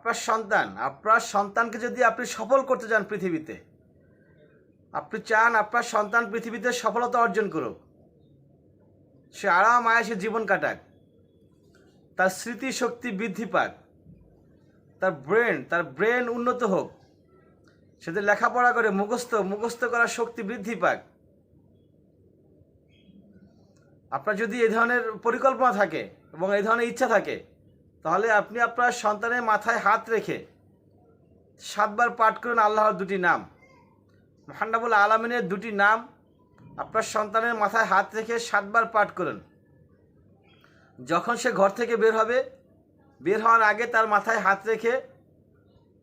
আপনার সন্তান, আপনার সন্তানকে যদি আপনি সফল করতে চান পৃথিবীতে, আপনি চান আপনার সন্তান পৃথিবীতে সফলতা অর্জন করুক। সে আরাম, আয়াসে জীবন কাটাক। তার স্মৃতি শক্তি বৃদ্ধি পাক। তার ব্রেন তার ব্রেন উন্নত হোক। সে যে লেখাপড়া করে মুখস্থ মুখস্থ করার শক্তি বৃদ্ধি পাক। আপনার যদি এই ধরনের পরিকল্পনা থাকে এবং এই ধরনের ইচ্ছা থাকে তাহলে আপনি আপনার সন্তানের মাথায় হাত রেখে সাতবার পাঠ করুন আল্লাহর দুটি নাম। মহান্নাবুল আলমিনের দুটি নাম আপনার সন্তানের মাথায় হাত রেখে সাতবার পাঠ করুন। যখন সে ঘর থেকে বের হবে, বের হওয়ার আগে তার মাথায় হাত রেখে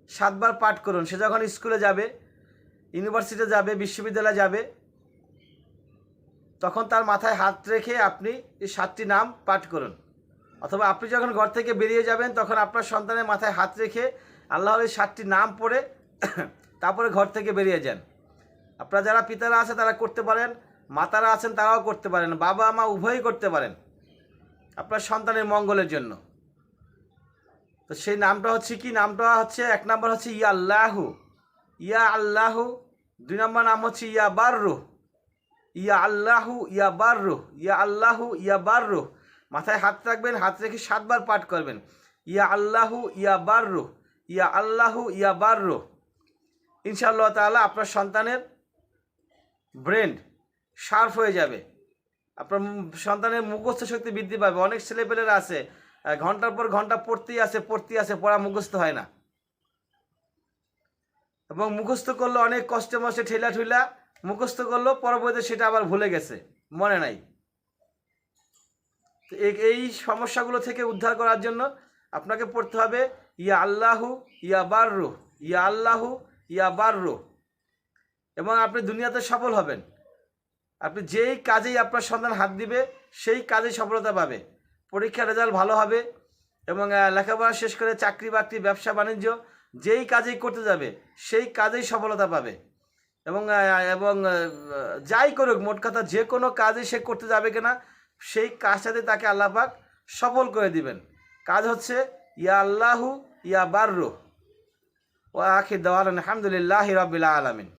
সাতবার পাঠ করুন। সে যখন স্কুলে যাবে ইউনিভার্সিটি যাবে, বিশ্ববিদ্যালয়ে যাবে, তখন তার মাথায় হাত রেখে আপনি এই সাতটি নাম পাঠ করুন। অথবা আপনি যখন ঘর থেকে বেরিয়ে যাবেন, তখন আপনার সন্তানের মাথায় হাত রেখে আল্লাহর এই সাতটি নাম পড়ে তারপরে ঘর থেকে বেরিয়ে যান। আপনারা যারা পিতারা আছে, তারা করতে পারেন, মাতারা আছেন, তারাও করতে পারেন, বাবা, মা উভয়ই করতে পারেন। আপনার সন্তানের মঙ্গলের জন্য। তো সেই নামটা হচ্ছে কি? নামটা হচ্ছে, এক নাম্বার হচ্ছে ইয়া আল্লাহু। ইয়া আল্লাহু, দুই নম্বর নাম হচ্ছে ইয়া বাররু ইয়া আল্লাহু, ইয়া বাররু ইয়া আল্লাহু, ইয়া বাররু মাথায় হাত রাখবেন, হাত রেখে সাতবার পাঠ করবেন। ইয়া আল্লাহু, ইয়া বাররু, ইয়া আল্লাহু, ইয়া বাররু। ইনশাআল্লাহ তাআলা আপনার সন্তানের ব্রেন শার্প হয়ে যাবে। আপনার সন্তানের মুখস্থ শক্তি বৃদ্ধি পাবে। অনেক ছেলেপেলেরা আছে ঘণ্টার পর ঘণ্টা পড়তেই আছে পড়তেই আছে, পড়া মুখস্থ হয় না। এবং মুখস্থ করল, অনেক কষ্টে মষ্টে ঠেলা ঠুলা মুখস্থ করল, পরবর্তীতে সেটা আবার ভুলে গেছে, মনে নাই। এই- সমস্যাগুলো থেকে উদ্ধার করার জন্য আপনাকে পড়তে হবে, ইয়া আল্লাহু, ইয়া বাররু, ইয়া আল্লাহু, ইয়া বাররু। এবং আপনি দুনিয়াতে সফল হবেন। আপনি যেই কাজেই আপনার সন্তান হাত দিবে, সেই কাজেই সফলতা পাবে। পরীক্ষার রেজাল্ট ভালো হবে এবং লেখাপড়া শেষ করে চাকরি বাকরি, ব্যবসা বাণিজ্য যেই কাজেই করতে যাবে, সেই কাজেই সফলতা পাবে। এবং এবং যাই করুক, মোট কথা যে কোনো কাজে সে করতে যাবে কিনা সেই কাজটাতে তাকে আল্লাপাক সফল করে দিবেন। কাজ হচ্ছে, ইয়া আল্লাহু, ইয়া বার্রু ও আখির দেওয়াল আলহামদুলিল্লাহ রবিল্লা আলমিন।